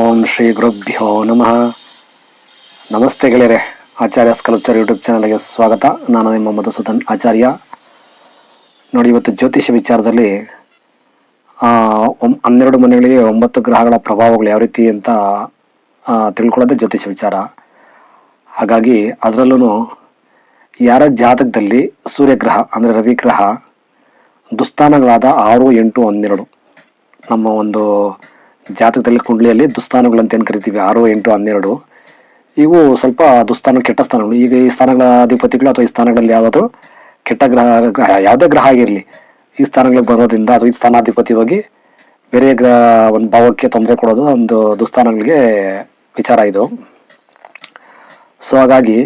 ಓಂ ಶ್ರೀ ಗುರುಭ್ಯೋ ನಮಃ. ನಮಸ್ತೆ ಗೆಳೆಯರೆ, ಆಚಾರ್ಯ ಸ್ಕಲ್ಪ್ಚರ್ ಯೂಟ್ಯೂಬ್ ಚಾನಲ್ಗೆ ಸ್ವಾಗತ. ನಾನು ನಿಮ್ಮ ಮಧುಸೂದನ್ ಆಚಾರ್ಯ. ನೋಡಿ, ಇವತ್ತು ಜ್ಯೋತಿಷ್ಯ ವಿಚಾರದಲ್ಲಿ ಹನ್ನೆರಡು ಮನೆಗಳಿಗೆ ಒಂಬತ್ತು ಗ್ರಹಗಳ ಪ್ರಭಾವಗಳು ಯಾವ ರೀತಿ ಅಂತ ತಿಳ್ಕೊಳ್ಳೋದೇ ಜ್ಯೋತಿಷ್ಯ ವಿಚಾರ. ಹಾಗಾಗಿ ಅದರಲ್ಲೂ ಯಾರ ಜಾತಕದಲ್ಲಿ ಸೂರ್ಯಗ್ರಹ, ಅಂದರೆ ರವಿ ಗ್ರಹ, ದುಸ್ಥಾನಗಳಾದ ಆರು, ಎಂಟು, ಹನ್ನೆರಡು, ನಮ್ಮ ಒಂದು ಜಾತಕದಲ್ಲಿ ಕುಂಡ್ಲಿಯಲ್ಲಿ ದುಸ್ಥಾನಗಳು ಅಂತ ಏನು ಕರಿತೀವಿ? ಆರು, ಎಂಟು, ಹನ್ನೆರಡು. ಇವು ಸ್ವಲ್ಪ ದುಸ್ಥಾನ, ಕೆಟ್ಟ ಸ್ಥಾನಗಳು. ಈಗ ಈ ಸ್ಥಾನಗಳ ಅಧಿಪತಿಗಳು ಅಥವಾ ಈ ಸ್ಥಾನಗಳಲ್ಲಿ ಯಾವುದು ಕೆಟ್ಟ ಗ್ರಹ ಗ್ರಹ, ಯಾವುದೇ ಗ್ರಹ ಆಗಿರಲಿ, ಈ ಸ್ಥಾನಗಳಿಗೆ ಬರೋದ್ರಿಂದ ಅಥವಾ ಈ ಸ್ಥಾನಾಧಿಪತಿ ಹೋಗಿ ಬೇರೆ ಗ್ರಹ, ಒಂದು ಭಾವಕ್ಕೆ ತೊಂದರೆ ಕೊಡೋದು ಒಂದು ದುಸ್ಥಾನಗಳಿಗೆ ವಿಚಾರ ಇದು. ಸೊ ಹಾಗಾಗಿ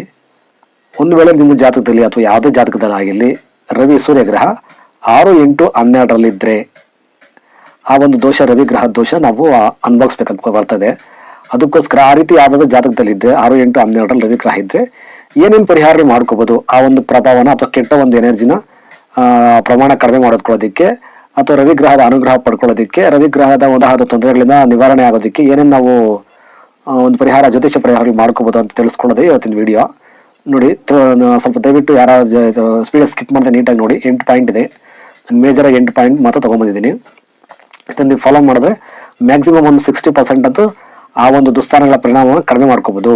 ಒಂದು ವೇಳೆ ನಿಮ್ಮ ಜಾತಕದಲ್ಲಿ ಅಥವಾ ಯಾವುದೇ ಜಾತಕದಲ್ಲಿ ಆಗಿರಲಿ ರವಿ ಸೂರ್ಯಗ್ರಹ ಆರು, ಎಂಟು ಹನ್ನೆರಡರಲ್ಲಿದ್ದರೆ ಆ ಒಂದು ದೋಷ ರವಿ ಗ್ರಹ ದೋಷ ನಾವು ಅನ್ಭವಿಸ್ಬೇಕಂತ ಬರ್ತದೆ ಅದಕ್ಕೋಸ್ಕರ ಆ ರೀತಿ ಯಾವ್ದಾದ್ರು ಜಾತಕದಲ್ಲಿ ಇದ್ರೆ ಆರು ಎಂಟು ಹನ್ನೆರಡರಲ್ಲಿ ರವಿ ಗ್ರಹ ಇದ್ರೆ ಏನೇನು ಪರಿಹಾರ ಮಾಡ್ಕೋಬಹುದು ಆ ಒಂದು ಪ್ರಭಾವನ ಅಥವಾ ಕೆಟ್ಟ ಒಂದು ಎನರ್ಜಿನ ಪ್ರಮಾಣ ಕಡಿಮೆ ಮಾಡೋದ್ಕೊಳ್ಳೋದಕ್ಕೆ ಅಥವಾ ರವಿ ಗ್ರಹದ ಅನುಗ್ರಹ ಪಡ್ಕೊಳ್ಳೋದಕ್ಕೆ ರವಿ ಗ್ರಹದ ಒಂದಾದ ತೊಂದರೆಗಳಿಂದ ನಿವಾರಣೆ ಆಗೋದಕ್ಕೆ ಏನೇನು ನಾವು ಒಂದು ಪರಿಹಾರ, ಜ್ಯೋತಿಷ ಪರಿಹಾರ ಮಾಡ್ಕೋಬಹುದು ಅಂತ ತಿಳಿಸ್ಕೊಳ್ಳೋದೇ ಇವತ್ತಿನ ವಿಡಿಯೋ ನೋಡಿ ಸ್ವಲ್ಪ ದಯವಿಟ್ಟು ಯಾರ ಸ್ಪೀಡ್ ಸ್ಕಿಪ್ ಮಾಡಿದೆ ನೀಟಾಗಿ ನೋಡಿ. ಎಂಟು ಪಾಯಿಂಟ್ ಇದೆ. ಮೇಜರ್ ಎಂಟು ಪಾಯಿಂಟ್ ಮಾತ್ರ ತಗೊಂಡ್ಬಂದಿದ್ದೀನಿ ಇದನ್ನ ನೀವು ಫಾಲೋ ಮಾಡಿದ್ರೆ ಮ್ಯಾಕ್ಸಿಮಮ್ ಒಂದು ಸಿಕ್ಸ್ಟಿ ಪರ್ಸೆಂಟ್ ಅಂತೂ ಆ ಒಂದು ದುಸ್ಥಾನಗಳ ಪರಿಣಾಮವನ್ನು ಕಡಿಮೆ ಮಾಡ್ಕೋಬಹುದು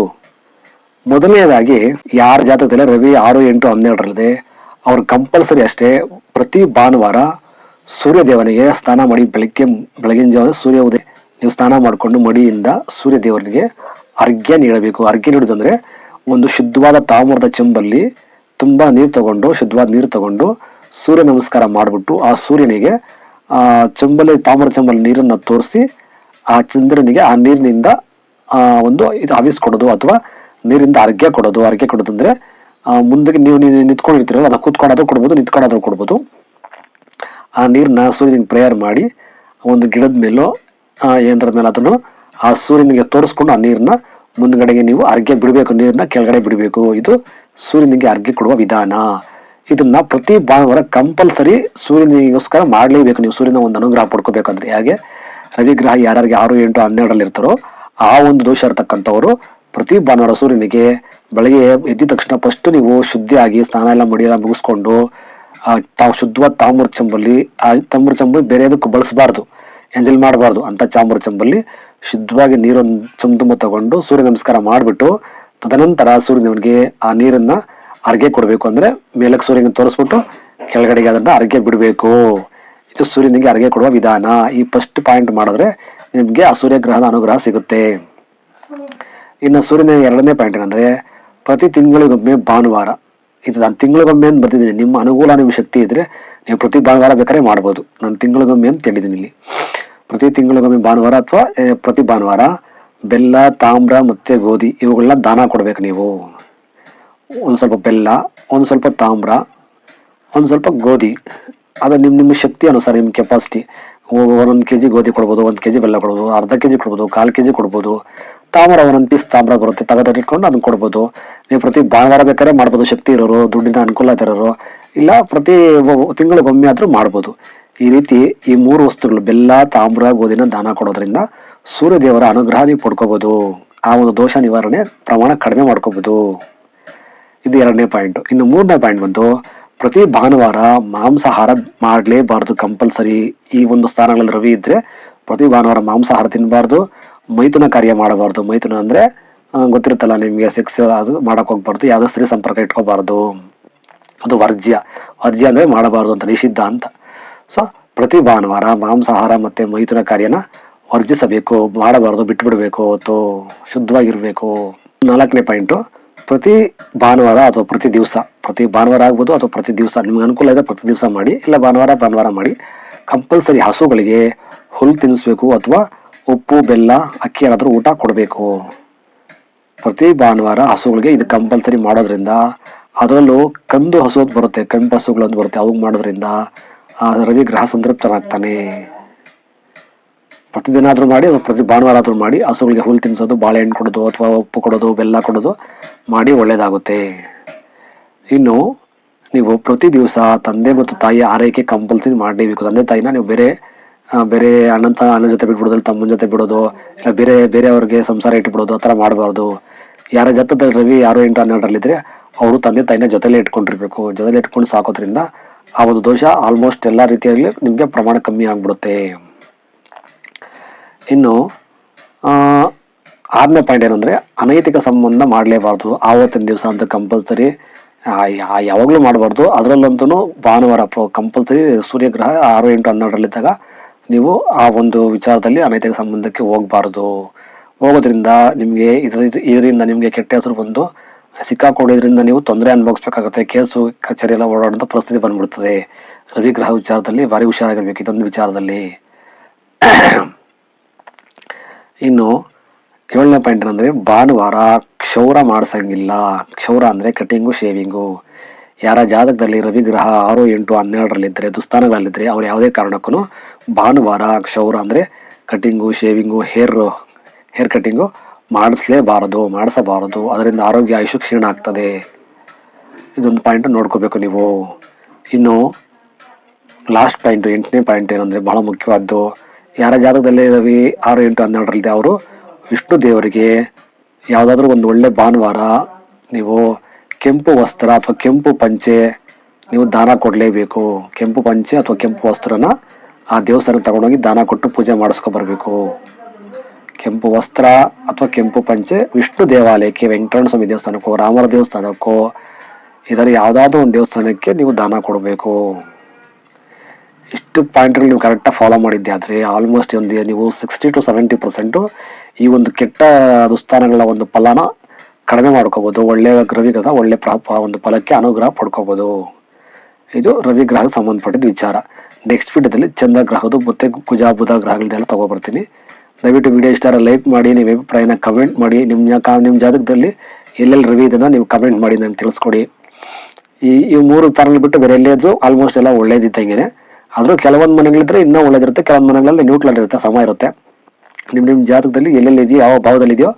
ಮೊದಲನೇದಾಗಿ ಯಾರ ಜಾತಕದಲ್ಲಿ ರವಿ ಆರು, ಎಂಟು, ಹನ್ನೆರಡರಲ್ಲದೆ, ಅವರು ಕಂಪಲ್ಸರಿ ಅಷ್ಟೇ. ಪ್ರತಿ ಭಾನುವಾರ ಸೂರ್ಯ ದೇವನಿಗೆ ಸ್ನಾನ ಮಾಡಿ ಬೆಳಗ್ಗೆ, ಬೆಳಗಿನ ಜಾವ ಸೂರ್ಯ ಉದಯ, ನೀವು ಸ್ನಾನ ಮಾಡಿಕೊಂಡು ಮಡಿಯಿಂದ ಸೂರ್ಯ ದೇವನಿಗೆ ಅರ್ಘ್ಯ ನೀಡಬೇಕು. ಅರ್ಘ್ಯ ನೀಡುವುದಂದ್ರೆ ಒಂದು ಶುದ್ಧವಾದ ತಾಮ್ರದ ಚೆಂಬಲ್ಲಿ ತುಂಬಾ ನೀರು ತಗೊಂಡು, ಶುದ್ಧವಾದ ನೀರು ತಗೊಂಡು ಸೂರ್ಯ ನಮಸ್ಕಾರ ಮಾಡಿಬಿಟ್ಟು ಆ ಸೂರ್ಯನಿಗೆ ಆ ಚೆಂಬಲ್ಲಿ ತಾಮ್ರ ಚಂಬಲ್ ನೀರನ್ನು ತೋರಿಸಿ ಆ ಚಂದ್ರನಿಗೆ ಆ ನೀರಿನಿಂದ ಒಂದು ಇದು ಹವಿಸ್ಕೊಡೋದು ಅಥವಾ ನೀರಿಂದ ಅರ್ಘ್ಯ ಕೊಡೋದು. ಅರ್ಘ್ಯ ಕೊಡೋದಂದ್ರೆ ಆ, ಮುಂದಕ್ಕೆ ನೀವು ನಿಂತ್ಕೊಂಡಿರ್ತೀರಲ್ಲ ಅದನ್ನ ಕೂತ್ಕೊಂಡಾದ್ರೂ ಕೊಡ್ಬೋದು, ನಿಂತ್ಕೊಂಡಾದ್ರೂ ಕೊಡ್ಬೋದು. ಆ ನೀರನ್ನ ಸೂರ್ಯನಿಗೆ ಪ್ರೇಯರ್ ಮಾಡಿ, ಒಂದು ಗಿಡದ ಮೇಲೋ ಯಂತ್ರದ ಮೇಲೆ ಅದನ್ನು ಆ ಸೂರ್ಯನಿಗೆ ತೋರಿಸ್ಕೊಂಡು ಆ ನೀರನ್ನ ಮುಂದ್ಗಡೆಗೆ ನೀವು ಅರ್ಘ್ಯ ಬಿಡಬೇಕು ನೀರನ್ನ ಕೆಳಗಡೆ ಬಿಡಬೇಕು. ಇದು ಸೂರ್ಯನಿಗೆ ಅರ್ಘ್ಯ ಕೊಡುವ ವಿಧಾನ. ಇದನ್ನ ಪ್ರತಿ ಭಾನುವಾರ ಕಂಪಲ್ಸರಿ ಸೂರ್ಯನಿಗೋಸ್ಕರ ಮಾಡಲೇಬೇಕು. ನೀವು ಸೂರ್ಯನ ಒಂದು ಅನುಗ್ರಹ ಪಡ್ಕೋಬೇಕಂದ್ರೆ ಹಾಗೆ? ರವಿಗ್ರಹ ಯಾರ್ಯಾರಿಗೆ ಆರು, ಎಂಟು, ಹನ್ನೆರಡರಲ್ಲಿ ಇರ್ತಾರೋ ಆ ಒಂದು ದೋಷ ಇರ್ತಕ್ಕಂಥವರು ಪ್ರತಿ ಭಾನುವಾರ ಸೂರ್ಯನಿಗೆ ಬೆಳಗ್ಗೆ ಎದ್ದ ತಕ್ಷಣ ಫಸ್ಟ್ ನೀವು ಶುದ್ಧಿಯಾಗಿ ಸ್ನಾನ ಎಲ್ಲ ಮಡಿಯೆಲ್ಲ ಮುಗಿಸ್ಕೊಂಡು ತಾವು ಶುದ್ಧವಾದ ತಾಮ್ರ ಚಂಬಲ್ಲಿ ಆ ತಾಮ್ರ ಚಂಬಲ್ಲಿ ಬೇರೆ ಅದಕ್ಕೆ ಬಳಸಬಾರ್ದು, ಎಂಜಲ್ ಮಾಡಬಾರ್ದು ಅಂತ ಚಾಮ್ರ ಚಂಬಲ್ಲಿ ಶುದ್ಧವಾಗಿ ನೀರನ್ನು ಚುಮ್ ತುಂಬ ತಗೊಂಡು ಸೂರ್ಯ ನಮಸ್ಕಾರ ಮಾಡಿಬಿಟ್ಟು ತದನಂತರ ಸೂರ್ಯನವನಿಗೆ ಆ ನೀರನ್ನ ಅರ್ಘ್ಯ ಕೊಡಬೇಕು ಅಂದ್ರೆ ಮೇಲಕ್ಕೆ ಸೂರ್ಯನಿಗೆ ತೋರಿಸ್ಬಿಟ್ಟು ಕೆಳಗಡೆಗೆ ಅದನ್ನ ಅರ್ಗೆ ಬಿಡಬೇಕು. ಇದು ಸೂರ್ಯನಿಗೆ ಅರ್ಗೆ ಕೊಡುವ ವಿಧಾನ. ಈ ಫಸ್ಟ್ ಪಾಯಿಂಟ್ ಮಾಡಿದ್ರೆ ನಿಮ್ಗೆ ಆ ಸೂರ್ಯಗ್ರಹದ ಅನುಗ್ರಹ ಸಿಗುತ್ತೆ. ಇನ್ನು ಸೂರ್ಯನ ಎರಡನೇ ಪಾಯಿಂಟ್ ಏನಂದ್ರೆ, ಪ್ರತಿ ತಿಂಗಳಿಗೊಮ್ಮೆ ಭಾನುವಾರ. ಇದು ನಾನು ತಿಂಗಳಿಗೊಮ್ಮೆ ಅಂತ ಬರ್ತಿದ್ದೀನಿ ನಿಮ್ಮ ಅನುಕೂಲ ನಿಮ್ಮ ಶಕ್ತಿ ಇದ್ರೆ ನೀವು ಪ್ರತಿ ಭಾನುವಾರ ಬೇಕಾದ್ರೆ ಮಾಡ್ಬೋದು. ನಾನು ತಿಂಗಳಿಗೊಮ್ಮೆ ಅಂತ ಹೇಳಿದ್ದೀನಿ ಇಲ್ಲಿ. ಪ್ರತಿ ತಿಂಗಳಿಗೊಮ್ಮೆ ಭಾನುವಾರ ಅಥವಾ ಪ್ರತಿ ಭಾನುವಾರ ಬೆಲ್ಲ, ತಾಮ್ರ, ಮತ್ತೆ ಗೋಧಿ, ಇವುಗಳನ್ನ ದಾನ ಕೊಡ್ಬೇಕು ನೀವು. ಒಂದು ಸ್ವಲ್ಪ ಬೆಲ್ಲ, ಒಂದು ಸ್ವಲ್ಪ ತಾಮ್ರ, ಒಂದು ಸ್ವಲ್ಪ ಗೋಧಿ. ಅದು ನಿಮ್ಮ ನಿಮ್ಮ ಶಕ್ತಿ ಅನುಸಾರ ನಿಮ್ಮ ಕೆಪಾಸಿಟಿ ಒಂದೊಂದು ಕೆ ಜಿ ಗೋಧಿ ಕೊಡ್ಬೋದು, ಒಂದು ಕೆ ಜಿ ಬೆಲ್ಲ ಕೊಡ್ಬೋದು, ಅರ್ಧ ಕೆ ಜಿ ಕೊಡ್ಬೋದು, ಕಾಲು ಕೆ ಜಿ ಕೊಡ್ಬೋದು. ತಾಮ್ರ ಒಂದೊಂದು ಪೀಸ್ ತಾಮ್ರ ಬರುತ್ತೆ, ತಗದಿಟ್ಕೊಂಡು ಅದನ್ನ ಕೊಡ್ಬೋದು. ನೀವು ಪ್ರತಿ ಭಾನುವಾರ ಬೇಕಾದ್ರೆ ಮಾಡ್ಬೋದು, ಶಕ್ತಿ ಇರೋರು, ದುಡ್ಡಿನ ಅನುಕೂಲ ಇರೋರು. ಇಲ್ಲ, ಪ್ರತಿ ತಿಂಗಳಿಗೊಮ್ಮೆ ಆದರೂ ಮಾಡ್ಬೋದು. ಈ ರೀತಿ ಈ ಮೂರು ವಸ್ತುಗಳು, ಬೆಲ್ಲ, ತಾಮ್ರ, ಗೋಧಿನ ದಾನ ಕೊಡೋದ್ರಿಂದ ಸೂರ್ಯದೇವರ ಅನುಗ್ರಹ ನೀವು ಪಡ್ಕೋಬೋದು. ಆ ಒಂದು ದೋಷ ನಿವಾರಣೆ ಪ್ರಮಾಣ ಕಡಿಮೆ ಮಾಡ್ಕೋಬಹುದು ಇದು ಎರಡನೇ ಪಾಯಿಂಟ್ ಇನ್ನು ಮೂರನೇ ಪಾಯಿಂಟ್ ಬಂತು ಪ್ರತಿ ಭಾನುವಾರ ಮಾಂಸಾಹಾರ ಮಾಡಲೇಬಾರ್ದು ಕಂಪಲ್ಸರಿ. ಈ ಒಂದು ಸ್ಥಾನಗಳಲ್ಲಿ ರವಿ ಇದ್ರೆ ಪ್ರತಿ ಭಾನುವಾರ ಮಾಂಸಾಹಾರ ತಿನ್ನಬಾರ್ದು ಮೈಥುನ ಕಾರ್ಯ ಮಾಡಬಾರ್ದು. ಮೈಥುನ ಅಂದ್ರೆ ಗೊತ್ತಿರುತ್ತಲ್ಲ ನಿಮಗೆ ಸೆಕ್ಸ್ ಅದು ಮಾಡಕ್ ಹೋಗ್ಬಾರ್ದು, ಯಾವ್ದೋ ಸ್ತ್ರೀ ಸಂಪರ್ಕ ಇಟ್ಕೋಬಾರ್ದು. ಅದು ವರ್ಜ್ಯ. ವರ್ಜ್ಯ ಅಂದ್ರೆ ಮಾಡಬಾರ್ದು ಅಂತ, ನಿಷಿದ್ಧ ಅಂತ. ಸೊ ಪ್ರತಿ ಭಾನುವಾರ ಮಾಂಸಾಹಾರ ಮತ್ತೆ ಮೈಥುನ ಕಾರ್ಯನ ವರ್ಜಿಸಬೇಕು, ಮಾಡಬಾರ್ದು ಬಿಟ್ಟು ಬಿಡಬೇಕು ಅಥವಾ ಶುದ್ಧವಾಗಿರ್ಬೇಕು. ನಾಲ್ಕನೇ ಪಾಯಿಂಟು ಪ್ರತಿ ಭಾನುವಾರ ಅಥವಾ ಪ್ರತಿ ದಿವಸ, ಪ್ರತಿ ಭಾನುವಾರ ಆಗ್ಬೋದು ಅಥವಾ ಪ್ರತಿ ದಿವಸ, ನಿಮ್ಗೆ ಅನುಕೂಲ ಇದೆ ಪ್ರತಿ ದಿವಸ ಮಾಡಿ, ಇಲ್ಲ ಭಾನುವಾರ ಭಾನುವಾರ ಮಾಡಿ ಕಂಪಲ್ಸರಿ ಹಸುಗಳಿಗೆ ಹುಲ್ಲು ತಿನ್ನಿಸ್ಬೇಕು ಅಥವಾ ಉಪ್ಪು, ಬೆಲ್ಲ, ಅಕ್ಕಿ ಏನಾದರೂ ಊಟ ಕೊಡಬೇಕು. ಪ್ರತಿ ಭಾನುವಾರ ಹಸುಗಳಿಗೆ ಇದು ಕಂಪಲ್ಸರಿ ಮಾಡೋದ್ರಿಂದ, ಅದರಲ್ಲೂ ಕಂದು ಹಸು ಬರುತ್ತೆ, ಕೆಂಪು ಹಸುಗಳು ಅಂತ ಬರುತ್ತೆ, ಅವಾಗ ಮಾಡೋದ್ರಿಂದ ರವಿ ಗ್ರಹ ಸಂತೃಪ್ತನಾಗ್ತಾನೆ. ಪ್ರತಿದಿನ ಆದರೂ ಮಾಡಿ, ಅಥವಾ ಪ್ರತಿ ಭಾನುವಾರ ಆದರೂ ಮಾಡಿ, ಹಸುಗಳಿಗೆ ಹುಲ್ಲು ತಿನ್ನಿಸೋದು ಬಾಳೆಹಣ್ಣು ಕೊಡೋದು, ಅಥವಾ ಉಪ್ಪು ಕೊಡೋದು, ಬೆಲ್ಲ ಕೊಡೋದು ಮಾಡಿ ಒಳ್ಳೆಯದಾಗುತ್ತೆ ಇನ್ನು ನೀವು ಪ್ರತಿ ದಿವಸ ತಂದೆ ಮತ್ತು ತಾಯಿಯ ಆರೈಕೆ ಕಂಪಲ್ಸರಿ ಮಾಡಲೇಬೇಕು. ತಂದೆ ತಾಯಿನ ನೀವು ಬೇರೆ ಬೇರೆ ಅಣ್ಣನ ತ, ಅಣ್ಣನ ಜೊತೆ ಬಿಟ್ಬಿಡೋದು ತಮ್ಮನ ಜೊತೆ ಬಿಡೋದು, ಇಲ್ಲ ಬೇರೆ, ಬೇರೆಯವ್ರಿಗೆ ಸಂಸಾರ ಇಟ್ಬಿಡೋದು, ಆ ಥರ ಮಾಡಬಾರ್ದು. ಯಾರ ಜೊತೆ ರವಿ ಯಾರು ಎಂಟು ಹನ್ನೆರಡರಲ್ಲಿದ್ದರೆ ಅವರು ತಂದೆ ತಾಯಿನ ಜೊತೆಲೇ ಇಟ್ಕೊಂಡಿರ್ಬೇಕು. ಜೊತೆಲೇ ಇಟ್ಕೊಂಡು ಸಾಕೋದ್ರಿಂದ ಆ ಒಂದು ದೋಷ ಆಲ್ಮೋಸ್ಟ್ ಎಲ್ಲ ರೀತಿಯಲ್ಲಿ ನಿಮಗೆ ಪ್ರಮಾಣ ಕಮ್ಮಿ ಆಗ್ಬಿಡುತ್ತೆ. ಇನ್ನು ಆರನೇ ಪಾಯಿಂಟ್ ಏನಂದ್ರೆ, ಅನೈತಿಕ ಸಂಬಂಧ ಮಾಡಲೇಬಾರ್ದು. ಆವತ್ತಿನ ದಿವಸ ಅಂತ ಕಂಪಲ್ಸರಿ ಯಾವಾಗಲೂ ಮಾಡಬಾರ್ದು. ಅದರಲ್ಲಂತೂ ಭಾನುವಾರ ಕಂಪಲ್ಸರಿ ಸೂರ್ಯಗ್ರಹ ಆರು, ಎಂಟು, ಹನ್ನೆರಡರಲ್ಲಿದ್ದಾಗ ನೀವು ಆ ಒಂದು ವಿಚಾರದಲ್ಲಿ ಅನೈತಿಕ ಸಂಬಂಧಕ್ಕೆ ಹೋಗಬಾರ್ದು. ಹೋಗೋದ್ರಿಂದ ನಿಮಗೆ ಇದರ, ಇದರಿಂದ ನಿಮಗೆ ಕೆಟ್ಟ ಹೆಸರು ಬಂದು ಸಿಕ್ಕಾಕೊಡೋದ್ರಿಂದ ನೀವು ತೊಂದರೆ ಅನುಭವಿಸ್ಬೇಕಾಗುತ್ತೆ. ಕೇಸು, ಕಚೇರಿ ಎಲ್ಲ ಓಡಾಡುವಂಥ ಪರಿಸ್ಥಿತಿ ಬಂದ್ಬಿಡ್ತದೆ. ರವಿಗ್ರಹ ವಿಚಾರದಲ್ಲಿ ಭಾರಿ ಹುಷಾರಾಗಿರ್ಬೇಕು ಇದೊಂದು ವಿಚಾರದಲ್ಲಿ. ಇನ್ನು ಏಳನೇ ಪಾಯಿಂಟ್ ಏನಂದರೆ, ಭಾನುವಾರ ಕ್ಷೌರ ಮಾಡಿಸಂಗಿಲ್ಲ. ಕ್ಷೌರ ಅಂದರೆ ಕಟಿಂಗು, ಶೇವಿಂಗು. ಯಾರ ಜಾತಕದಲ್ಲಿ ರವಿಗ್ರಹ ಆರು, ಎಂಟು ಹನ್ನೆರಡರಲ್ಲಿದ್ದರೆ ದುಸ್ಥಾನಗಳಲ್ಲಿದ್ದರೆ ಅವ್ರು ಯಾವುದೇ ಕಾರಣಕ್ಕೂ ಭಾನುವಾರ ಕ್ಷೌರ ಅಂದರೆ cutting, shaving, hair hair cutting ಮಾಡಿಸ್ಲೇಬಾರದು, ಮಾಡಿಸಬಾರದು. ಅದರಿಂದ ಆರೋಗ್ಯ ಆಯುಷು ಕ್ಷೀಣ ಆಗ್ತದೆ. ಇದೊಂದು ಪಾಯಿಂಟ್ ನೋಡ್ಕೋಬೇಕು ನೀವು. ಇನ್ನು ಲಾಸ್ಟ್ ಪಾಯಿಂಟು, ಎಂಟನೇ ಪಾಯಿಂಟ್ ಏನಂದರೆ ಭಾಳ ಮುಖ್ಯವಾದ್ದು. ಯಾರ ಜಾತಕದಲ್ಲಿ ರವಿ ಆರು ಎಂಟು ಹನ್ನೆರಡರಲ್ಲಿ ಅವರು ವಿಷ್ಣು ದೇವರಿಗೆ ಯಾವುದಾದ್ರೂ ಒಂದು ಒಳ್ಳೆ ಭಾನುವಾರ ನೀವು ಕೆಂಪು ವಸ್ತ್ರ ಅಥವಾ ಕೆಂಪು ಪಂಚೆ ನೀವು ದಾನ ಕೊಡಲೇಬೇಕು. ಕೆಂಪು ಪಂಚೆ ಅಥವಾ ಕೆಂಪು ವಸ್ತ್ರನ ಆ ದೇವಸ್ಥಾನ ತಗೊಂಡೋಗಿ ದಾನ ಕೊಟ್ಟು ಪೂಜೆ ಮಾಡಿಸ್ಕೊ ಬರಬೇಕು ಕೆಂಪು ವಸ್ತ್ರ ಅಥವಾ ಕೆಂಪು ಪಂಚೆ ವಿಷ್ಣು ದೇವಾಲಯಕ್ಕೆ, ವೆಂಕಟರಮಣ ಸ್ವಾಮಿ ದೇವಸ್ಥಾನಕ್ಕೋ, ರಾಮರ ದೇವಸ್ಥಾನಕ್ಕೋ ಇದರ ಯಾವುದಾದ್ರೂ ಒಂದು ದೇವಸ್ಥಾನಕ್ಕೆ ನೀವು ದಾನ ಕೊಡಬೇಕು. ಇಷ್ಟು ಪಾಯಿಂಟ್ಗಳು ನೀವು ಕರೆಕ್ಟಾಗಿ ಫಾಲೋ ಮಾಡಿದ್ದೆ ಆದರೆ ಆಲ್ಮೋಸ್ಟ್ ಒಂದು ನೀವು ಸಿಕ್ಸ್ಟಿ ಟು ಸೆವೆಂಟಿ ಪರ್ಸೆಂಟು ಈ ಒಂದು ಕೆಟ್ಟ ದುಸ್ಥಾನಗಳ ಒಂದು ಫಲನ ಕಡಿಮೆ ಮಾಡ್ಕೋಬೋದು. ಒಳ್ಳೆಯ ರವಿಗ್ರಹ ಒಳ್ಳೆ ಪ್ರಾಪ ಒಂದು ಫಲಕ್ಕೆ ಅನುಗ್ರಹ ಪಡ್ಕೋಬೋದು. ಇದು ರವಿ ಗ್ರಹಕ್ಕೆ ಸಂಬಂಧಪಟ್ಟಿದ್ದ ವಿಚಾರ. ನೆಕ್ಸ್ಟ್ ವಿಡಿಯೋದಲ್ಲಿ ಚಂದ್ರ ಗ್ರಹದ್ದು ಮತ್ತೆ ಕುಜ, ಬುಧ ಗ್ರಹಗಳನ್ನೆಲ್ಲ ತೊಗೊಬರ್ತೀನಿ. ದಯವಿಟ್ಟು ವಿಡಿಯೋ ಇಷ್ಟ ಲೈಕ್ ಮಾಡಿ, ನಿಮ್ಮ ಅಭಿಪ್ರಾಯನ ಕಮೆಂಟ್ ಮಾಡಿ. ನಿಮ್ಮ ನಿಮ್ಮ ಜಾತಕದಲ್ಲಿ ಎಲ್ಲೆಲ್ಲಿ ರವಿ ಇದನ್ನು ನೀವು ಕಮೆಂಟ್ ಮಾಡಿ ನಾನು ತಿಳಿಸ್ಕೊಡಿ. ಈ ಈ ಮೂರು ಚಾನಲ್ ಬಿಟ್ಟು ಬೇರೆ ಎಲ್ಲೇ ಇದ್ರು ಆಲ್ಮೋಸ್ಟ್ ಎಲ್ಲ ಒಳ್ಳೇದಿದ್ದಂಗೆನೆ ಆದ್ರೂ ಕೆಲವೊಂದು ಮನೆಗಳಿದ್ರೆ ಇನ್ನೂ ಒಳ್ಳೇದಿರುತ್ತೆ, ಕೆಲವೊಂದು ಮನೆಗಳಲ್ಲಿ ನ್ಯೂಟ್ರಲ್ ಇರುತ್ತೆ, ಸಮ ಇರುತ್ತೆ. ನಿಮ್ಮ ನಿಮ್ಮ ಜಾತಕದಲ್ಲಿ ಎಲ್ಲೆಲ್ಲಿ ಇದೆಯೋ ಯಾವ ಭಾವದಲ್ಲಿ ಇದೆಯೋ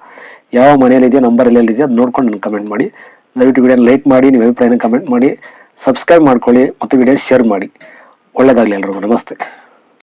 ಯಾವ ಮನೆಯಲ್ಲಿ ಇದೆಯೋ ನಂಬರ್ ಎಲ್ಲೆಲ್ಲಿ ಇದೆಯೋ ಅದು ನೋಡ್ಕೊಂಡು ನನಗೆ ಕಮೆಂಟ್ ಮಾಡಿ. ದಯವಿಟ್ಟು ವಿಡಿಯೋ ಲೈಕ್ ಮಾಡಿ ನಿಮ್ಮ ಅಭಿಪ್ರಾಯನ ಕಮೆಂಟ್ ಮಾಡಿ. ಸಬ್ಸ್ಕ್ರೈಬ್ ಮಾಡ್ಕೊಳ್ಳಿ ಮತ್ತು ವಿಡಿಯೋ ಶೇರ್ ಮಾಡಿ. ಒಳ್ಳೆಯದಾಗಲಿ ಎಲ್ರಿಗೂ. ನಮಸ್ತೆ.